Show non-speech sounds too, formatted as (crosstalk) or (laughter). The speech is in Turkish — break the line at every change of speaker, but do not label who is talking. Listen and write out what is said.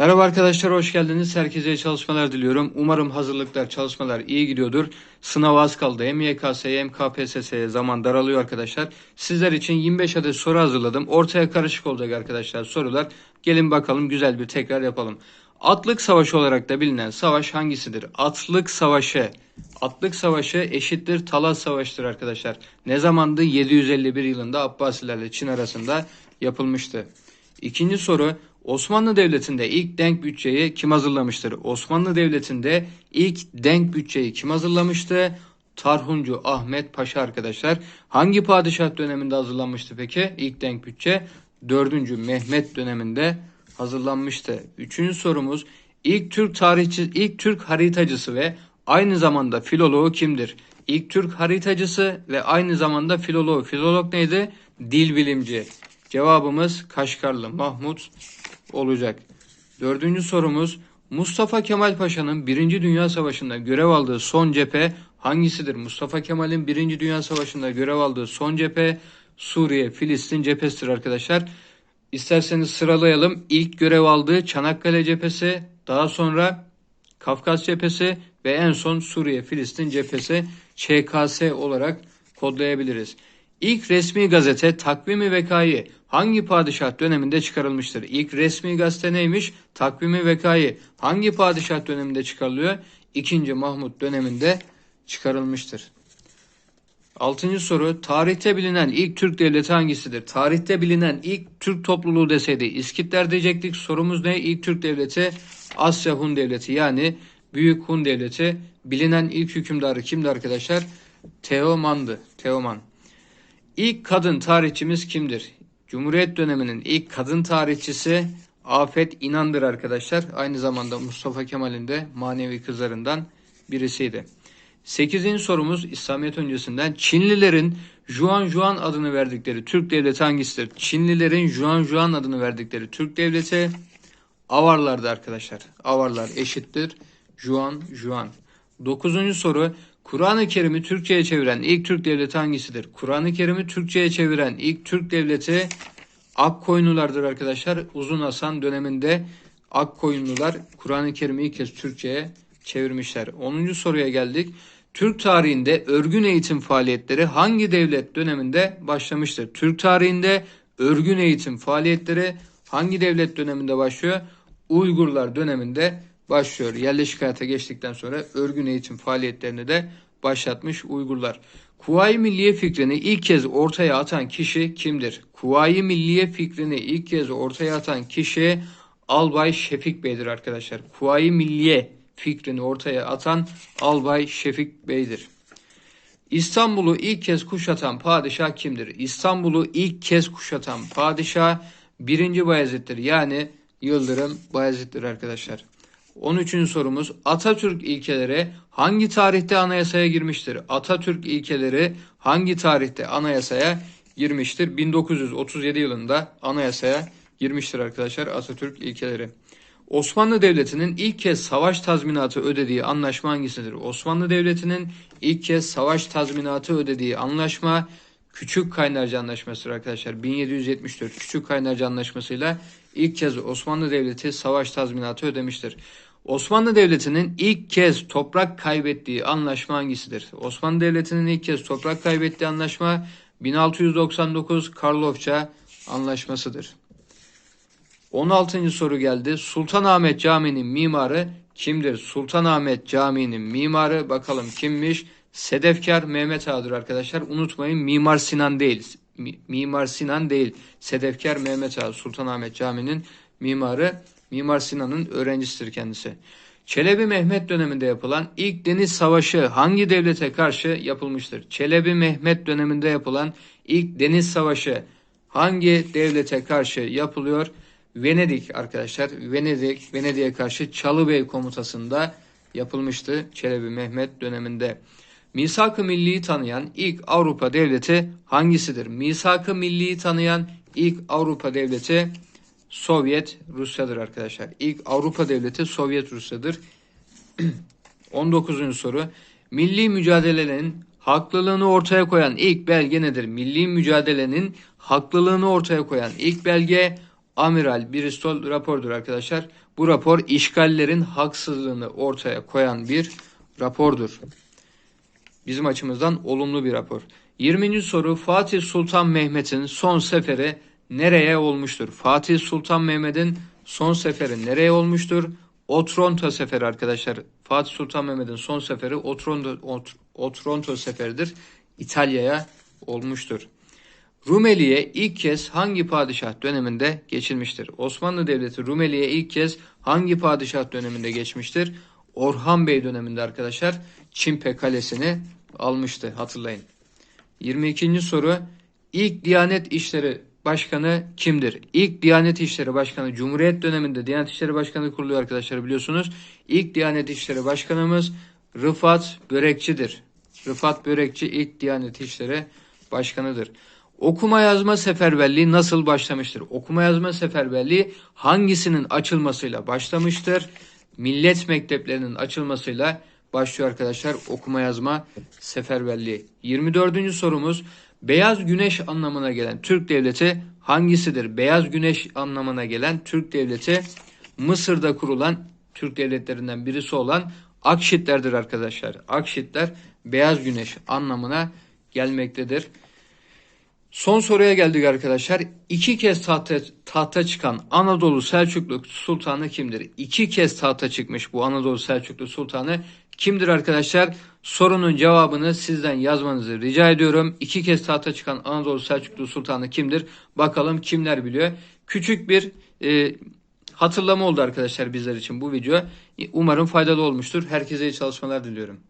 Merhaba arkadaşlar, hoş geldiniz. Herkese çalışmalar diliyorum. Umarım hazırlıklar, çalışmalar iyi gidiyordur. Sınav az kaldı. Hem YKS'ye hem KPSS'ye zaman daralıyor arkadaşlar. Sizler için 25 adet soru hazırladım. Ortaya karışık olacak arkadaşlar sorular. Gelin bakalım güzel bir tekrar yapalım. Atlık Savaşı olarak da bilinen savaş hangisidir? Atlık Savaşı. Atlık Savaşı eşittir Talas Savaşı'dır arkadaşlar. Ne zamandı? 751 yılında Abbasilerle Çin arasında yapılmıştı. İkinci soru Osmanlı Devleti'nde ilk denk bütçeyi kim hazırlamıştır? Osmanlı Devleti'nde ilk denk bütçeyi kim hazırlamıştı? Tarhuncu Ahmet Paşa arkadaşlar. Hangi padişah döneminde hazırlanmıştı peki? İlk denk bütçe 4. Mehmet döneminde hazırlanmıştı. Üçüncü sorumuz ilk Türk tarihçi, ilk Türk haritacısı ve aynı zamanda filoloğu kimdir? İlk Türk haritacısı ve aynı zamanda filoloğu. Filolog neydi? Dil bilimci. Cevabımız Kaşgarlı Mahmut olacak. Dördüncü sorumuz Mustafa Kemal Paşa'nın Birinci Dünya Savaşı'nda görev aldığı son cephe hangisidir? Mustafa Kemal'in Birinci Dünya Savaşı'nda görev aldığı son cephe Suriye, Filistin cephesidir arkadaşlar. İsterseniz sıralayalım. İlk görev aldığı Çanakkale cephesi, daha sonra Kafkas cephesi ve en son Suriye, Filistin cephesi ÇKS olarak kodlayabiliriz. İlk resmi gazete Takvimi Vekayı hangi padişah döneminde çıkarılmıştır? İlk resmi gazete neymiş? Takvimi Vekayı hangi padişah döneminde çıkarılıyor? İkinci Mahmut döneminde çıkarılmıştır. Altıncı soru. Tarihte bilinen ilk Türk devleti hangisidir? Tarihte bilinen ilk Türk topluluğu deseydi İskitler diyecektik. Sorumuz ne? İlk Türk devleti Asya Hun devleti yani Büyük Hun devleti. Bilinen ilk hükümdarı kimdi arkadaşlar? Teoman'dı. Teoman. İlk kadın tarihçimiz kimdir? Cumhuriyet döneminin ilk kadın tarihçisi Afet İnan'dır arkadaşlar. Aynı zamanda Mustafa Kemal'in de manevi kızlarından birisiydi. Sekizinci sorumuz İslamiyet öncesinden Çinlilerin Juan Juan adını verdikleri Türk devleti hangisidir? Çinlilerin Juan Juan adını verdikleri Türk devleti Avarlardı arkadaşlar. Avarlar eşittir. Juan Juan. Dokuzuncu soru Kur'an-ı Kerim'i Türkçe'ye çeviren ilk Türk devleti hangisidir? Kur'an-ı Kerim'i Türkçe'ye çeviren ilk Türk devleti Akkoyunlulardır arkadaşlar. Uzun Hasan döneminde Akkoyunlular Kur'an-ı Kerim'i ilk kez Türkçe'ye çevirmişler. 10. soruya geldik. Türk tarihinde örgün eğitim faaliyetleri hangi devlet döneminde başlamıştır? Türk tarihinde örgün eğitim faaliyetleri hangi devlet döneminde başlıyor? Uygurlar döneminde başlıyor. Yerleşik hayata geçtikten sonra örgün eğitim faaliyetlerini de başlatmış Uygurlar. Kuvayi Milliye fikrini ilk kez ortaya atan kişi kimdir? Kuvayi Milliye fikrini ilk kez ortaya atan kişi Albay Şefik Bey'dir arkadaşlar. Kuvayi Milliye fikrini ortaya atan Albay Şefik Bey'dir. İstanbul'u ilk kez kuşatan padişah kimdir? İstanbul'u ilk kez kuşatan padişah 1. Bayezid'dir. Yani Yıldırım Bayezid'dir arkadaşlar. 13. sorumuz Atatürk ilkeleri hangi tarihte anayasaya girmiştir? Atatürk ilkeleri hangi tarihte anayasaya girmiştir? 1937 yılında anayasaya girmiştir arkadaşlar Atatürk ilkeleri. Osmanlı Devleti'nin ilk kez savaş tazminatı ödediği anlaşma hangisidir? Osmanlı Devleti'nin ilk kez savaş tazminatı ödediği anlaşma Küçük Kaynarca Anlaşması'dır arkadaşlar. 1774 Küçük Kaynarca Anlaşması'yla ilk kez Osmanlı Devleti savaş tazminatı ödemiştir. Osmanlı Devleti'nin ilk kez toprak kaybettiği anlaşma hangisidir? Osmanlı Devleti'nin ilk kez toprak kaybettiği anlaşma 1699 Karlofça Anlaşması'dır. 16. soru geldi. Sultanahmet Camii'nin mimarı kimdir? Sultanahmet Camii'nin mimarı bakalım kimmiş? Sedefkar Mehmet Ağa'dır arkadaşlar. Unutmayın Mimar Sinan değil. Mimar Sinan değil. Sedefkar Mehmet Ağa Sultanahmet Camii'nin mimarı. Mimar Sinan'ın öğrencisidir kendisi. Çelebi Mehmet döneminde yapılan ilk deniz savaşı hangi devlete karşı yapılmıştır? Çelebi Mehmet döneminde yapılan ilk deniz savaşı hangi devlete karşı yapılıyor? Venedik arkadaşlar. Venedik, Venedik'e karşı Çalıbey komutasında yapılmıştı Çelebi Mehmet döneminde. Misak-ı Milli'yi tanıyan ilk Avrupa devleti hangisidir? Misak-ı Milli'yi tanıyan ilk Avrupa devleti Sovyet Rusya'dır arkadaşlar. İlk Avrupa devleti Sovyet Rusya'dır. (clears throat) 19. soru. Milli mücadelenin haklılığını ortaya koyan ilk belge nedir? Milli mücadelenin haklılığını ortaya koyan ilk belge Amiral Bristol rapordur arkadaşlar. Bu rapor işgallerin haksızlığını ortaya koyan bir rapordur. Bizim açımızdan olumlu bir rapor. 20. soru Fatih Sultan Mehmet'in son seferi nereye olmuştur? Fatih Sultan Mehmet'in son seferi nereye olmuştur? Otronto seferi arkadaşlar. Fatih Sultan Mehmet'in son seferi Otronto, Ot- Otronto seferidir. İtalya'ya olmuştur. Rumeli'ye ilk kez hangi padişah döneminde geçilmiştir? Osmanlı Devleti Rumeli'ye ilk kez hangi padişah döneminde geçmiştir? Orhan Bey döneminde arkadaşlar Çimpe Kalesi'ni almıştı hatırlayın. 22. soru İlk Diyanet İşleri Başkanı kimdir? İlk Diyanet İşleri Başkanı Cumhuriyet döneminde Diyanet İşleri Başkanı kuruluyor arkadaşlar biliyorsunuz. İlk Diyanet İşleri Başkanımız Rıfat Börekçi'dir. Rıfat Börekçi ilk Diyanet İşleri Başkanıdır. Okuma yazma seferberliği nasıl başlamıştır? Okuma yazma seferberliği hangisinin açılmasıyla başlamıştır? Millet mekteplerinin açılmasıyla başlıyor arkadaşlar okuma yazma seferberliği. 24. sorumuz Beyaz güneş anlamına gelen Türk devleti hangisidir? Beyaz güneş anlamına gelen Türk devleti Mısır'da kurulan Türk devletlerinden birisi olan Akşitlerdir arkadaşlar. Akşitler beyaz güneş anlamına gelmektedir. Son soruya geldik arkadaşlar. İki kez tahta, tahta çıkan Anadolu Selçuklu Sultanı kimdir? İki kez tahta çıkmış bu Anadolu Selçuklu Sultanı kimdir arkadaşlar? Sorunun cevabını sizden yazmanızı rica ediyorum. İki kez tahta çıkan Anadolu Selçuklu Sultanı kimdir? Bakalım kimler biliyor? Küçük bir e, hatırlama oldu arkadaşlar bizler için bu video. Umarım faydalı olmuştur. Herkese iyi çalışmalar diliyorum.